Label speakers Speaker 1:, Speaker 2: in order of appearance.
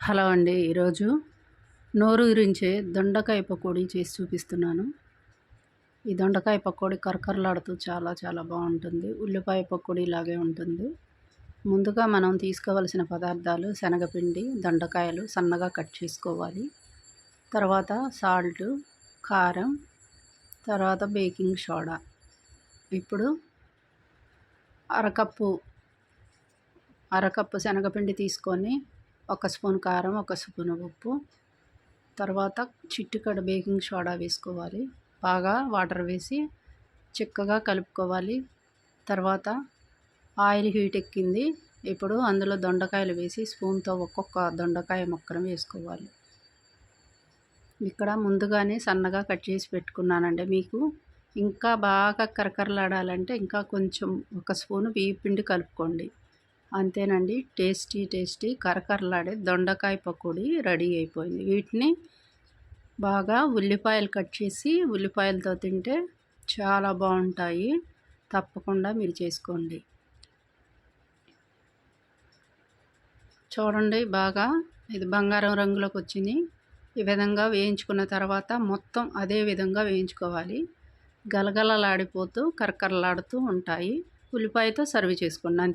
Speaker 1: Hello అండి ఈరోజు నోరు ఇరించే దొండకాయ పకోడీ చేసి చూపిస్తున్నాను. ఈ దొండకాయ పకోడీ కరకరలాడుతూ చాలా చాలా బాగుంటుంది. ఉల్లిపాయ పకోడీ లాగే ఉంటుంది. ముందుగా మనం తీసుకోవలసిన పదార్థాలు శనగపిండి దొండకాయలు సన్నగా కట్ చేసుకోవాలి. తర్వాత సాల్ట్ కారం తర్వాత బేకింగ్ సోడా. ఇప్పుడు అరకప్పు అరకప్పు శనగపిండి తీసుకొని ఒక స్పూన్ కారం ఒక స్పూన్ ఉప్పు. తర్వాత చిట్టుకడ బేకింగ్ సోడా వేసుకోవాలి. బాగా వాటర్ వేసి చిక్కగా కలుపుకోవాలి. తర్వాత ఆయిల్ హీట్ ఎక్కింది. ఇప్పుడు అందులో దొండకాయలు వేసి స్పూన్తో ఒక్కొక్క దొండకాయ ముక్కను వేసుకోవాలి. ఇక్కడ ముందుగానే సన్నగా కట్ చేసి పెట్టుకున్నానండి మీకు. ఇంకా బాగా కరకరలాడాలంటే ఇంకా కొంచెం ఒక స్పూను బియ్య పిండి కలుపుకోండి. అంతేనండి. టేస్టీ టేస్టీ కరకరలాడే దొండకాయ పకోడీ రెడీ అయిపోయింది. వీటిని బాగా ఉల్లిపాయలు కట్ చేసి ఉల్లిపాయలతో తింటే చాలా బాగుంటాయి. తప్పకుండా మీరు చేసుకోండి. చూడండి బాగా ఇది బంగారం రంగులోకి వచ్చింది. ఈ విధంగా వేయించుకున్న తర్వాత మొత్తం అదే విధంగా వేయించుకోవాలి. గలగలలాడిపోతూ కరకరలాడుతూ ఉంటాయి. ఉల్లిపాయతో సర్వ్ చేసుకున్నాను